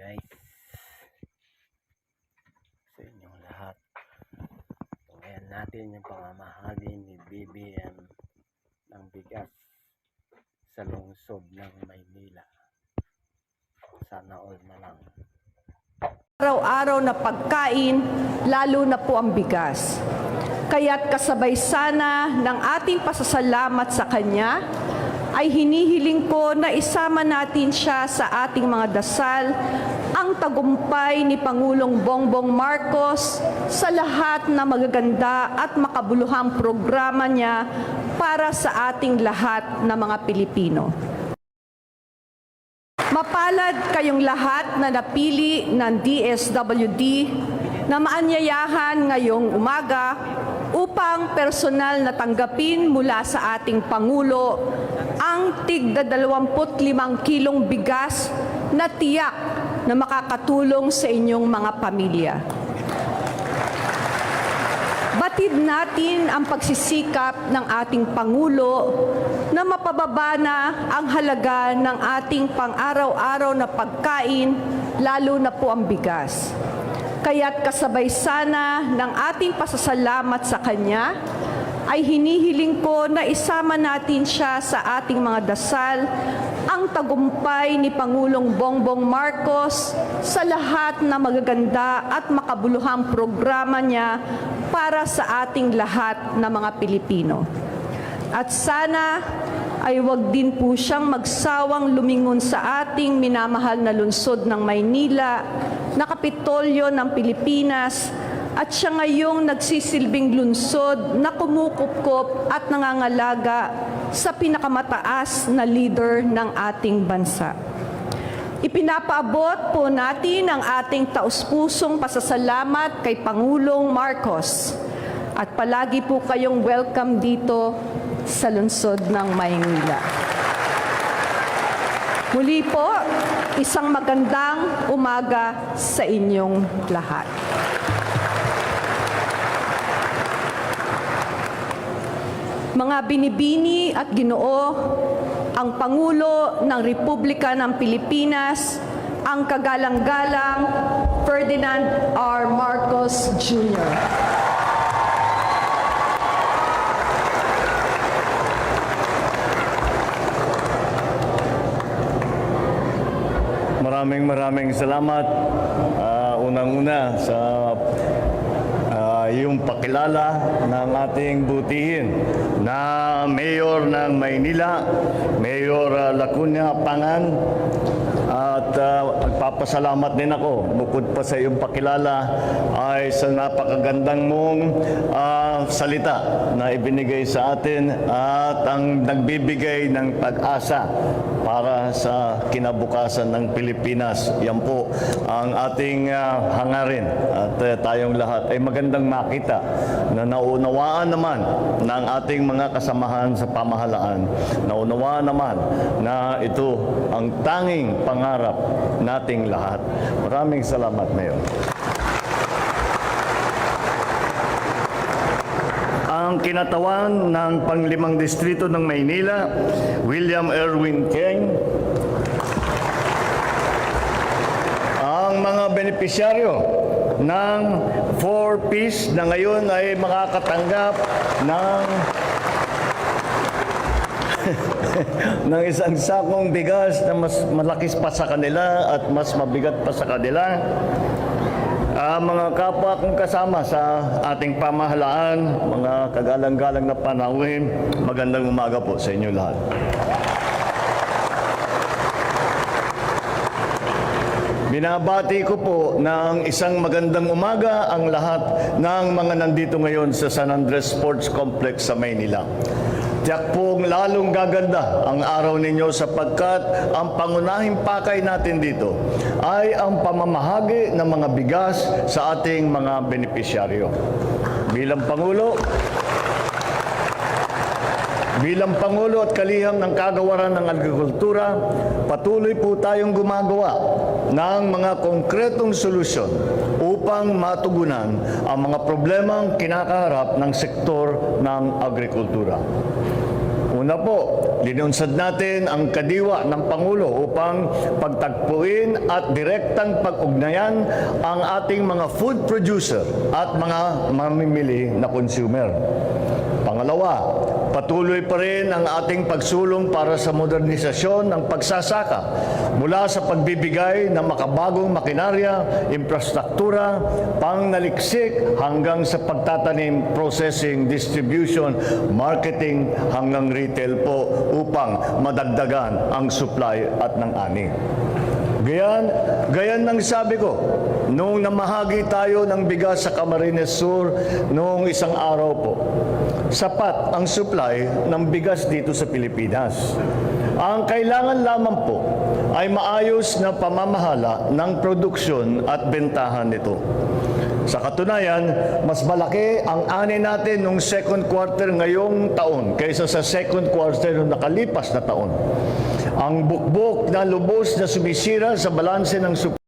guys. Sa inyong lahat. Tungayan natin yung pamamahagi ni BBM ng bigas sa lungsod ng Maynila. Sana all na lang araw-araw na pagkain, lalo na po ang bigas. Kaya't kasabay sana ng ating pasasalamat sa Kanya, ay hinihiling ko na isama natin siya sa ating mga dasal ang tagumpay ni Pangulong Bongbong Marcos sa lahat na magaganda at makabuluhang programa niya para sa ating lahat na mga Pilipino. Mapalad kayong lahat na napili ng DSWD na maanyayahan ngayong umaga upang personal na tanggapin mula sa ating Pangulo ang tigda 25 kilong bigas na tiyak na makakatulong sa inyong mga pamilya. Batid natin ang pagsisikap ng ating Pangulo na mapababa na ang halaga ng ating pang-araw-araw na pagkain, lalo na po ang bigas. Kaya't kasabay sana ng ating pasasalamat sa Kanya, ay hinihiling ko na isama natin siya sa ating mga dasal ang tagumpay ni Pangulong Bongbong Marcos sa lahat na magaganda at makabuluhang programa niya para sa ating lahat na mga Pilipino. At sana ay wag din po siyang magsawang lumingon sa ating minamahal na lungsod ng Maynila, na kapitolyo ng Pilipinas, at siya ngayong nagsisilbing lungsod na kumukupkop at nangangalaga sa pinakamataas na leader ng ating bansa. Ipinapaabot po natin ang ating taus-pusong pasasalamat kay Pangulong Marcos at palagi po kayong welcome dito sa lungsod ng Maynila. Muli po, isang magandang umaga sa inyong lahat. Mga binibini at ginoo, ang Pangulo ng Republika ng Pilipinas, ang kagalang-galang Ferdinand R. Marcos Jr. Maraming maraming salamat. Ah, unang-una sa ah, yung pakilala ng ating butihin na Mayor ng Maynila, Mayor ah, Lacuna Pangan. At ah, magpapasalamat din ako, bukod pa sa iyong pakilala, ay sa napakagandang mong ah, salita na ibinigay sa atin at ang nagbibigay ng pag-asa para sa kinabukasan ng Pilipinas. Yan po ang ating ah, hangarin at ah, tayong lahat ay magandang makita na naunawaan naman ng ating mga kasamahan sa pamahalaan. Naunawaan naman na ito ang tanging pangarap nating lahat. Maraming salamat, Mayor. Ang kinatawan ng panglimang distrito ng Maynila, William Erwin King. Ang mga benepisyaryo ng 4-piece na ngayon ay makakatanggap ng ng isang sakong bigas na mas malakis pa sa kanila at mas mabigat pa sa kanila. Ah, mga kapwa kong kasama sa ating pamahalaan, mga kagalang-galang na panahon, magandang umaga po sa inyo lahat. Binabati ko po ng isang magandang umaga ang lahat ng mga nandito ngayon sa San Andres Sports Complex sa Maynila. Tiyak pong lalong gaganda ang araw ninyo sapagkat ang pangunahing pakay natin dito ay ang pamamahagi ng mga bigas sa ating mga benepisyaryo. Bilang Pangulo, Bilang Pangulo at kaliham ng kagawaran ng agrikultura, patuloy po tayong gumagawa ng mga konkretong solusyon upang matugunan ang mga problemang kinakaharap ng sektor ng agrikultura. Una po, linunsad natin ang kadiwa ng Pangulo upang pagtagpuin at direktang pag-ugnayan ang ating mga food producer at mga mamimili na consumer. Pangalawa, patuloy pa rin ang ating pagsulong para sa modernisasyon ng pagsasaka mula sa pagbibigay ng makabagong makinarya, infrastruktura, pangnaliksik hanggang sa pagtatanim, processing, distribution, marketing hanggang retail po upang madagdagan ang supply at ng ani. Gayan, gayan ng sabi ko, nung namahagi tayo ng bigas sa Camarines Sur noong isang araw po, sapat ang supply ng bigas dito sa Pilipinas. Ang kailangan lamang po ay maayos na pamamahala ng produksyon at bentahan nito. Sa katunayan, mas malaki ang ani natin nung second quarter ngayong taon kaysa sa second quarter nung nakalipas na taon. Ang bukbok na lubos na sumisira sa balanse ng supply